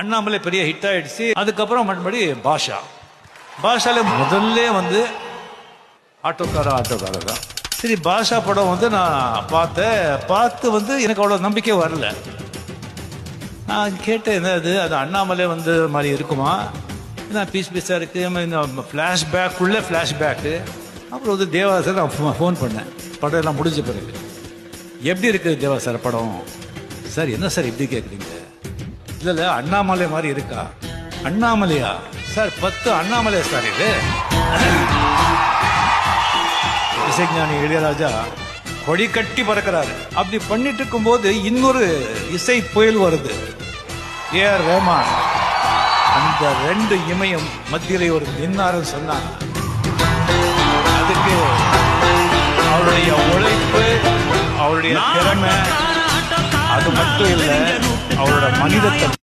அண்ணாமலை பெரிய ஹிட் ஆயிடுச்சு. அதுக்கப்புறம் மறுபடி பாஷா. பாஷால முதல்ல வந்து ஆட்டோக்கார ஆட்டோக்கார தான். சரி பாஷா படம் வந்து நான் பார்த்தேன். பார்த்து வந்து எனக்கு அவ்வளோ நம்பிக்கை வரல. நான் கேட்டேன் என்னது அது அண்ணாமலை வந்து மாதிரி இருக்குமா? என்ன பீஸ் பீஸாக இருக்குது ஃப்ளாஷ்பேக் உள்ள ஃப்ளாஷ்பேக்கு அப்புறம் வந்து தேவா சார் நான் ஃபோன் பண்ணேன். படம் எல்லாம் முடிஞ்ச பிறகு. எப்படி இருக்குது தேவா சார் படம்? சார் என்ன சார் இப்படி கேட்குறீங்க இதில் அண்ணாமலை மாதிரி இருக்கா? அண்ணாமலையா? சார் பத்து அண்ணாமலை சார் இது. இசைஞானி இளையராஜா கொடி கட்டி பறக்கிறாரு. அப்படி பண்ணிட்டு இருக்கும்போது இன்னொரு இசை புயல் வருது. ஏ ரேமான் அந்த ரெண்டு இமயம் மத்தியிலே ஒரு நின்னாருன்னு சொன்னாங்க. அதுக்கு அவருடைய உழைப்பு அவருடைய திறமை அது மட்டும் இல்லை the money that the